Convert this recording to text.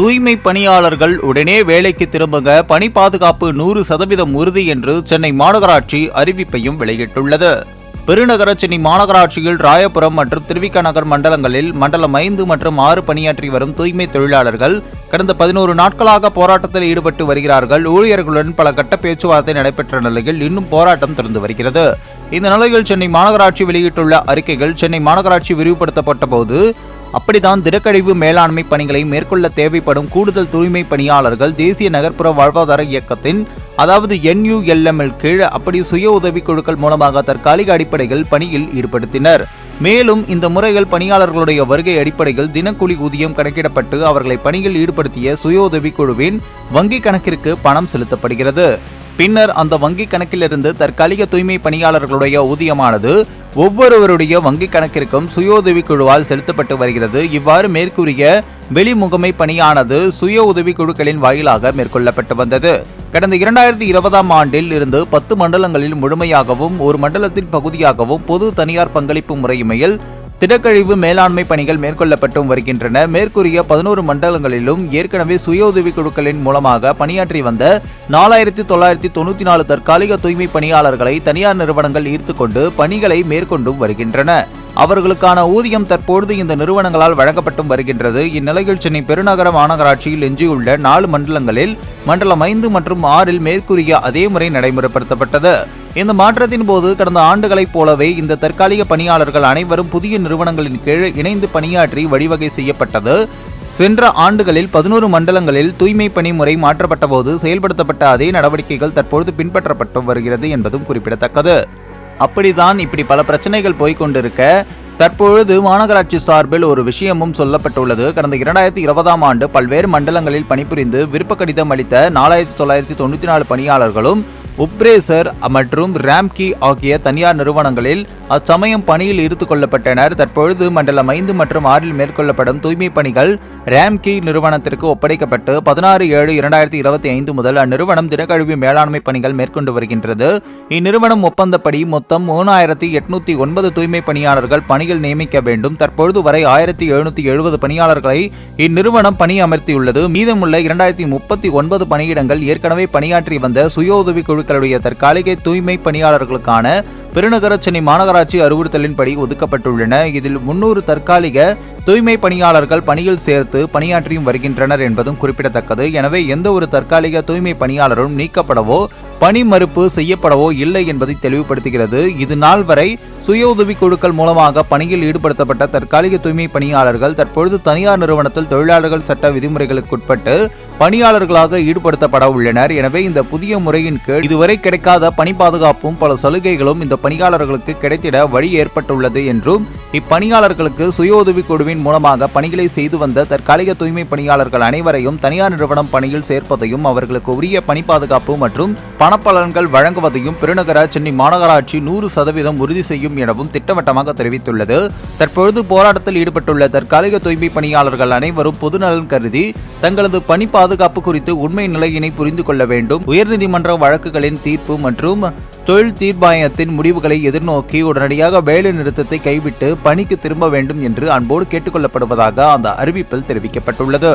தூய்மை பணியாளர்கள் உடனே வேலைக்கு திரும்புக பணி பாதுகாப்பு நூறு சதவீதம் உறுதி என்று சென்னை மாநகராட்சி அறிவிப்பையும் வெளியிட்டுள்ளது. பெருநகர சென்னை மாநகராட்சியில் ராயபுரம் மற்றும் திருவிக்க நகர் மண்டலங்களில் மண்டலம் ஐந்து மற்றும் ஆறு பணியாற்றி வரும் தூய்மை தொழிலாளர்கள் கடந்த பதினோரு நாட்களாக போராட்டத்தில் ஈடுபட்டு வருகிறார்கள். ஊழியர்களுடன் பல கட்ட பேச்சுவார்த்தை நடைபெற்ற நிலையில் இன்னும் போராட்டம் தொடர்ந்து வருகிறது. இந்த நிலையில் சென்னை மாநகராட்சி வெளியிட்டுள்ள அறிக்கைகள் சென்னை மாநகராட்சி விரிவுபடுத்தப்பட்ட போது அப்படித்தான் திடக்கழிவு மேலாண்மை பணிகளை மேற்கொள்ள தேவைப்படும் கூடுதல் தூய்மை பணியாளர்கள் தேசிய நகர்ப்புற வாழ்வாதார இயக்கத்தின் அதாவது என்யூஎல்எம்எல் கீழ் அப்படி சுய உதவி குழுக்கள் மூலமாக தற்காலிக அடிப்படையில் பணியில் ஈடுபடுத்தினர். மேலும் இந்த முறைகள் பணியாளர்களுடைய வருகை அடிப்படையில் தினக்கூலி ஊதியம் கணக்கிடப்பட்டு அவர்களை பணியில் ஈடுபடுத்திய சுய உதவி குழுவின் வங்கி கணக்கிற்கு பணம் செலுத்தப்படுகிறது. பின்னர் அந்த வங்கிக் கணக்கிலிருந்து தற்காலிக தூய்மை பணியாளர்களுடைய ஊதியமானது ஒவ்வொருவருடைய வங்கிக் கணக்கிற்கும் சுய குழுவால் செலுத்தப்பட்டு வருகிறது. இவ்வாறு மேற்கூறிய வெளிமுகமை பணியானது சுய உதவி குழுக்களின் வாயிலாக மேற்கொள்ளப்பட்டு வந்தது. கடந்த இரண்டாயிரத்தி இருபதாம் ஆண்டில் இருந்து பத்து மண்டலங்களில் முழுமையாகவும் ஒரு மண்டலத்தின் பகுதியாகவும் பொது தனியார் பங்களிப்பு முறைமையில் திடக்கழிவு மேலாண்மை பணிகள் மேற்கொள்ளப்பட்டும் வருகின்றன. மேற்கூறிய பதினோரு மண்டலங்களிலும் ஏற்கனவே சுய உதவி குழுக்களின் மூலமாக பணியாற்றி வந்த நாலாயிரத்தி தொள்ளாயிரத்தி தொண்ணூத்தி நாலு தற்காலிக தூய்மை பணியாளர்களை தனியார் நிறுவனங்கள் ஈர்த்துக்கொண்டு பணிகளை மேற்கொண்டும் வருகின்றன. அவர்களுக்கான ஊதியம் தற்பொழுது இந்த நிறுவனங்களால் வழங்கப்பட்டும் வருகின்றது. இந்நிலையில் சென்னை பெருநகர மாநகராட்சியில் எஞ்சியுள்ள நாலு மண்டலங்களில் மண்டலம் ஐந்து மற்றும் ஆறில் மேற்கூறிய அதே முறை நடைமுறைப்படுத்தப்பட்டது. இந்த மாற்றத்தின் போது கடந்த ஆண்டுகளைப் போலவே இந்த தற்காலிக பணியாளர்கள் அனைவரும் புதிய நிறுவனங்களின் கீழ் இணைந்து பணியாற்றி வழிவகை செய்யப்பட்டது. சென்ற ஆண்டுகளில் பதினோரு மண்டலங்களில் தூய்மை பணி முறை மாற்றப்பட்ட போது செயல்படுத்தப்பட்ட அதே நடவடிக்கைகள் தற்பொழுது பின்பற்றப்பட்டு வருகிறது என்பதும் குறிப்பிடத்தக்கது. அப்படிதான் இப்படி பல பிரச்சனைகள் போய்கொண்டிருக்க தற்பொழுது மாநகராட்சி சார்பில் ஒரு விஷயமும் சொல்லப்பட்டுள்ளது. கடந்த இரண்டாயிரத்தி இருபதாம் ஆண்டு பல்வேறு மண்டலங்களில் பணிபுரிந்து விருப்ப கடிதம் அளித்த நாலாயிரத்தி தொள்ளாயிரத்தி தொண்ணூற்றி நாலு பணியாளர்களும் உப்ரேசர் மற்றும் ராம்கி ஆகிய தனியார் நிறுவனங்களில் அச்சமயம் பணியில் ஈர்த்து கொள்ளப்பட்டனர் தற்பொழுது மண்டலம் ஐந்து மற்றும் ஆறில் மேற்கொள்ளப்படும் தூய்மை பணிகள் ராம்கி நிறுவனத்திற்கு ஒப்படைக்கப்பட்டு பதினாறு ஏழு இரண்டாயிரத்தி இருபத்தி ஐந்து முதல் அந்நிறுவனம் திடக்கழிவு மேலாண்மை பணிகள் மேற்கொண்டு வருகின்றது. இந்நிறுவனம் ஒப்பந்தப்படி மொத்தம் மூணாயிரத்தி எட்நூத்தி ஒன்பது தூய்மை பணியாளர்கள் பணியில் நியமிக்க வேண்டும். தற்பொழுது வரை ஆயிரத்தி எழுநூத்தி எழுபது பணியாளர்களை இந்நிறுவனம் பணி அமர்த்தியுள்ளது. மீதமுள்ள இரண்டாயிரத்தி முப்பத்தி ஒன்பது பணியிடங்கள் ஏற்கனவே பணியாற்றி வந்த சுய உதவி குழு தங்களுடைய தற்காலிக தூய்மை பணியாளர்களுக்கான பெருநகர சென்னை மாநகராட்சி அறிவுறுத்தலின்படி ஒதுக்கப்பட்டுள்ளன. இதில் முன்னூறு தற்காலிக தூய்மை பணியாளர்கள் பணியில் சேர்த்து பணியாற்றியும் வருகின்றனர் என்பதும் குறிப்பிடத்தக்கது. எனவே எந்த ஒரு தற்காலிக தூய்மை பணியாளரும் நீக்கப்படவோ பணி மறுப்பு செய்யப்படவோ இல்லை என்பதை தெளிவுபடுத்துகிறது. இது நாள் வரை சுய உதவி குழுக்கள் மூலமாக பணியில் ஈடுபடுத்தப்பட்ட தற்காலிக தூய்மை பணியாளர்கள் தற்பொழுது தனியார் நிறுவனத்தில் தொழிலாளர்கள் சட்ட விதிமுறைகளுக்குட்பட்டு பணியாளர்களாக ஈடுபடுத்தப்பட உள்ளனர். எனவே இந்த புதிய முறையின் கீழ் இதுவரை கிடைக்காத பணி பாதுகாப்பும் பல சலுகைகளும் இந்த பணியாளர்களுக்கு கிடைத்திட வழி ஏற்பட்டுள்ளது என்றும் இப்பணியாளர்களுக்கு சுய உதவி குழுவின் மூலமாக பணிகளை செய்து வந்த தற்காலிக தூய்மை பணியாளர்கள் அனைவரையும் தனியார் நிறுவனம் பணியில் சேர்ப்பதையும் அவர்களுக்கு உரிய பணி பாதுகாப்பு மற்றும் பணப்பலன்கள் வழங்குவதையும் பெருநகர சென்னை மாநகராட்சி நூறு சதவீதம் உறுதி செய்யும் எனவும் திட்டவட்டமாக தெரிவித்துள்ளது. தற்பொழுது போராட்டத்தில் ஈடுபட்டுள்ள தற்காலிக தூய்மை பணியாளர்கள் அனைவரும் பொதுநலன் கருதி தங்களது பணி பாதுகாப்பு குறித்து உண்மை நிலையினை புரிந்து கொள்ள வேண்டும். உயர்நீதிமன்ற வழக்குகளின் தீர்ப்பு மற்றும் தொழில் தீர்ப்பாயத்தின் முடிவுகளை எதிர்நோக்கி உடனடியாக வேலை நிறுத்தத்தை கைவிட்டு பணிக்கு திரும்ப வேண்டும் என்று அன்போடு கேட்டுக்கொள்ளப்படுவதாக அந்த அறிவிப்பில் தெரிவிக்கப்பட்டுள்ளது.